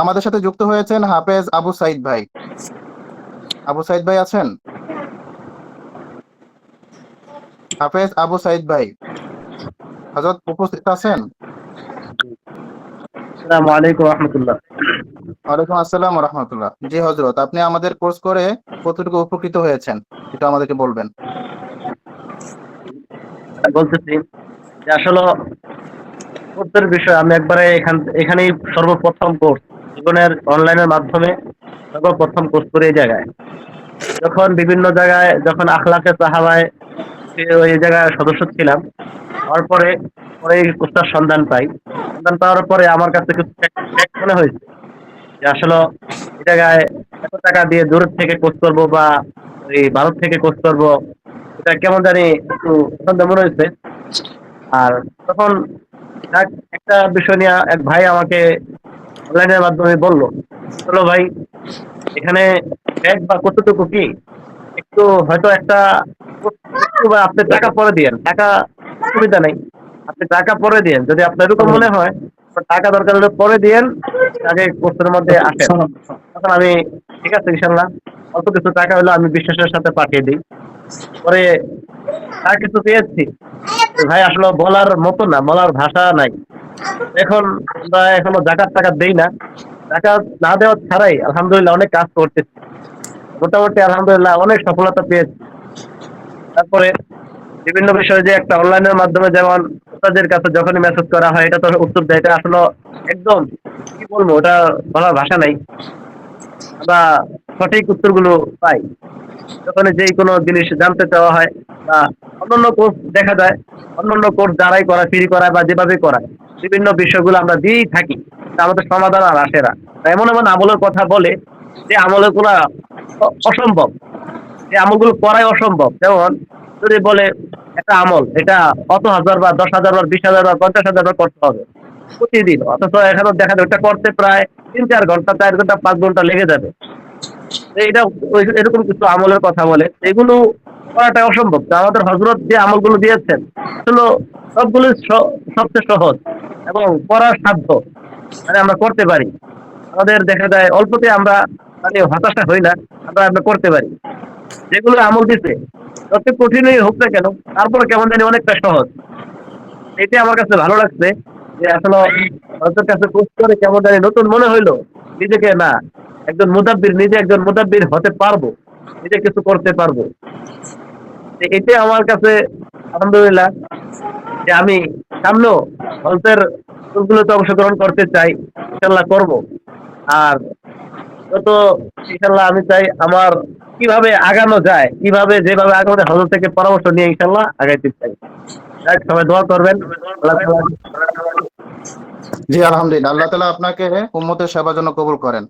আমাদের সাথে যুক্ত হয়েছেন হাফেজ আবু সাইদ ভাই। আবু সাইদ ভাই আছেন? হাফেজ আবু সাইদ ভাই হজরত উপস্থিত আছেন? আসসালামু আলাইকুম রহমতুল্লাহ। ওয়ালাইকুম আসসালাম রহমতুল্লাহ। জি হজরত আপনি আমাদের কোর্স করে কতটুকু উপকৃত হয়েছেন? এটা আমাদেরকে বলবেন। বলতেছি যে আসলে কোর্সের বিষয় আমি একবারে এখান এখানেই সর্বপ্রথম কোর্স। জীবনের অনলাইনের মাধ্যমে সর্বপ্রথম কোর্স করে এই জায়গায়। যখন বিভিন্ন জায়গায় যখন আখলাকে সাহাবায় ওই জায়গায় সদস্য ছিলাম তারপরে পরে এই কোর্সটার সন্ধান পাই। সন্ধান পাওয়ার পরে আমার কাছে কিছু মনে হয়েছে যে আসলে এই জায়গায় এত টাকা দিয়ে দূর থেকে কোর্স করব বা ওই ভারত থেকে কোর্স করব, এটা কেমন জানি একটু সন্দেহ মনে হয়েছে। আর তখন একটা বিষয় নিয়ে এক ভাই আমাকে অনলাইনের মাধ্যমে বলল। চলো ভাই এখানে ব্যাগ বা কতটুকু কি? একটু হয়তো একটা আপনি টাকা পরে দিয়েন। টাকা সুবিধা নেই। আপনি টাকা পরে দিয়েন। যদি আপনার এরকম মনে হয় টাকা দরকার হলে পরে দিয়েন। আগে কোর্সের মধ্যে আসেন। তখন আমি ঠিক আছে ইনশাল্লাহ অল্প কিছু টাকা হলে আমি বিশ্বাসের সাথে পাঠিয়ে দিই। পরে আর কিছু পেয়েছি। ভাই আসলে বলার মতো না বলার ভাষা নাই। এখন আমরা এখনও জাকাত টাকা দেই না। টাকা না দেওয়া ছাড়াই আলহামদুলিল্লাহ অনেক কাজ করতেছি। মোটামুটি আলহামদুলিল্লাহ অনেক সফলতা পেয়েছি। তারপরে বিভিন্ন বিষয়ে যে একটা অনলাইনের মাধ্যমে যেমন ওস্তাদের কাছে যখনই মেসেজ করা হয়, এটা তো উত্তর দেয়, এটা আসলে একদম কি বলব, ওটা বলার ভাষা নাই। বা সঠিক উত্তরগুলো পাই। যখন যেই কোনো জিনিস জানতে চাওয়া হয় বা অন্যান্য কোর্স দেখা যায়, অন্যান্য কোর্স যারাই করায় ফ্রি করায় বা যেভাবে করায়। বিভিন্ন বিষয়গুলো আমরা দিয়েই থাকি আমাদের সমাধান আর আসে না। এমন এমন আমলের কথা বলে যে আমলেরগুলো অসম্ভব, যে আমলগুলো করাই অসম্ভব। যেমন যদি বলে একটা আমল, এটা অত হাজার বা দশ হাজার বা বিশ হাজার বা পঞ্চাশ হাজার বার করতে হবে? প্রতিদিন। অথচ এখানে দেখা যায় ওটা করতে প্রায় তিন চার ঘণ্টা চার ঘণ্টা, পাঁচ ঘণ্টা লেগে যাবে। এটা এরকম কিছু আমলের কথা বলে এগুলো করাটা অসম্ভব। আমাদের হজরত যে আমলগুলো দিয়েছেন সবগুলো সবচেয়ে সহজ। এবং করার সাধ্য। মানে আমরা করতে পারি। আমাদের দেখা যায়, অল্পতে আমরা মানে হতাশা হই না, আমরা আমরা করতে পারি। যেগুলো আমল দিতে যত কঠিনই হোক না কেন, তারপর কেমন জানি অনেকটা সহজ। এটা আমার কাছে ভালো লাগছে যে আসলে হজরতের কাছে পোস্ট করে কেমন জানি নতুন মনে হইল, নিজেকে না, একজন মুদাব্বির, নিজে একজন মুদাব্বির হতে পারব, নিজে কিছু করতে পারব। এটা আমার কাছে, আলহামদুলিল্লাহ, যে আমি সামনেও হলসের গুলোতে অংশগ্রহণ করতে চাই ইনশাল্লাহ করব। আর যত ইনশাল্লাহ আমি চাই আমার কীভাবে আগানো যায়, কীভাবে যেভাবে আগানো যায় হজর থেকে পরামর্শ নিয়ে ইনশাল্লাহ আগাইতে চাই। সবাই দোয়া করবেন। জি, আলহামদুলিল্লাহ। আল্লাহ তালা আপনাকে উম্মতের সেবার জন্য কবুল করেন।